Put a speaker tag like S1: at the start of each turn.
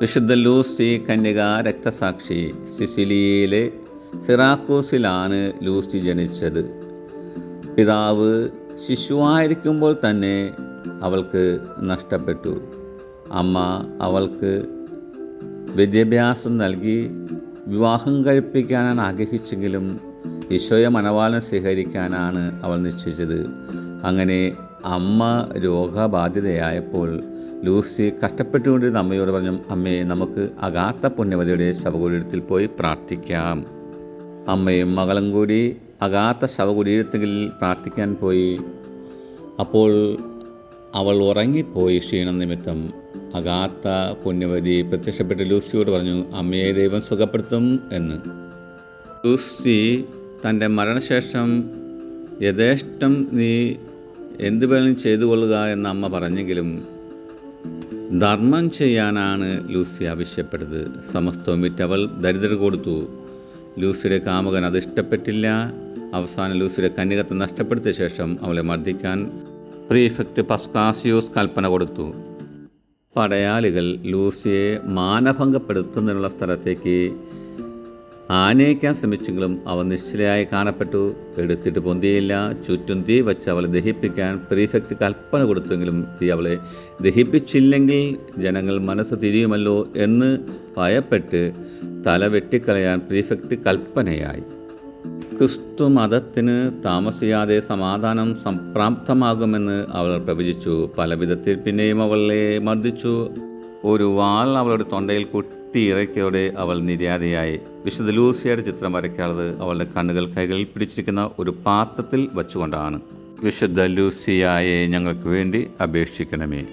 S1: വിശുദ്ധ ലൂസി കന്യക രക്തസാക്ഷി സിസിലിയയിലെ സിറാക്കൂസിലാണ് ലൂസി ജനിച്ചത്. പിതാവ് ശിശുവായിരിക്കുമ്പോൾ തന്നെ അവൾക്ക് നഷ്ടപ്പെട്ടു. അമ്മ അവൾക്ക് വിദ്യാഭ്യാസം നൽകി വിവാഹം കഴിപ്പിക്കാനാണ് ആഗ്രഹിച്ചെങ്കിലും ഈശോയെ മനവാളനം സ്വീകരിക്കാനാണ് അവൾ നിശ്ചയിച്ചത്. അങ്ങനെ അമ്മ രോഗബാധിതയായപ്പോൾ ലൂസി കഷ്ടപ്പെട്ടുകൊണ്ടിരുന്ന അമ്മയോട് പറഞ്ഞു അമ്മേ നമുക്ക് അഗാത്ത പുണ്യവതിയുടെ ശവകുടീരത്തിൽ പോയി പ്രാർത്ഥിക്കാം. അമ്മയും മകളും കൂടി അഗാത്ത ശവകുടീരത്തിൽ പ്രാർത്ഥിക്കാൻ പോയി. അപ്പോൾ അവൾ ഉറങ്ങിപ്പോയി ക്ഷീണം നിമിത്തം. അഗാത്ത പുണ്യവതി പ്രത്യക്ഷപ്പെട്ട് ലൂസിയോട് പറഞ്ഞു അമ്മയെ ദൈവം സുഖപ്പെടുത്തും എന്ന്. ലൂസി തന്റെ മരണശേഷം യഥേഷ്ടം നീ എന്ത് വേണം ചെയ്തു കൊള്ളുക എന്ന് അമ്മ പറഞ്ഞെങ്കിലും ധർമ്മം ചെയ്യാനാണ് ലൂസി ആവശ്യപ്പെട്ടത്. സമസ്തവും വിറ്റവൾ ദരിദ്രർ കൊടുത്തു. ലൂസിയുടെ കാമുകൻ അത് ഇഷ്ടപ്പെട്ടില്ല. അവസാനം ലൂസിയുടെ കന്യകത്തെ നഷ്ടപ്പെടുത്തിയ ശേഷം അവളെ മർദ്ദിക്കാൻ പ്രീഫെക്റ്റ് പസ്കാസിയോസ് കൽപ്പന കൊടുത്തു. പടയാളികൾ ലൂസിയെ മാനഭംഗപ്പെടുത്തുന്നതിനുള്ള സ്ഥലത്തേക്ക് ആനയിക്കാൻ ശ്രമിച്ചെങ്കിലും അവൻ നിശ്ചലയായി കാണപ്പെട്ടു. എടുത്തിട്ട് പൊന്തിയില്ല. ചുറ്റും തീ വച്ച് അവളെ ദഹിപ്പിക്കാൻ പ്രീഫെക്റ്റ് കൽപ്പന കൊടുത്തെങ്കിലും തീ അവളെ ദഹിപ്പിച്ചില്ലെങ്കിൽ ജനങ്ങൾ മനസ്സ് തിരിയുമല്ലോ എന്ന് ഭയപ്പെട്ട് തല വെട്ടിക്കളയാൻ പ്രീഫെക്റ്റ് കൽപ്പനയായി. ക്രിസ്തു മതത്തിന് താമസിയാതെ സമാധാനം സംപ്രാപ്തമാകുമെന്ന് അവൾ പ്രവചിച്ചു. പല വിധത്തിൽ പിന്നെയും അവളെ മർദ്ദിച്ചു. ഒരു വാൾ അവളുടെ തൊണ്ടയിൽ കുട്ടി ഇറക്കിയോടെ അവൾ നിര്യാതയായി. വിശുദ്ധ ലൂസിയുടെ ചിത്രം വരയ്ക്കാറുള്ളത് അവളുടെ കണ്ണുകൾ കൈകളിൽ പിടിച്ചിരിക്കുന്ന ഒരു പാത്രത്തിൽ വച്ചുകൊണ്ടാണ്. വിശുദ്ധ ലൂസിയായെ ഞങ്ങൾക്ക് വേണ്ടി അപേക്ഷിക്കണമേ.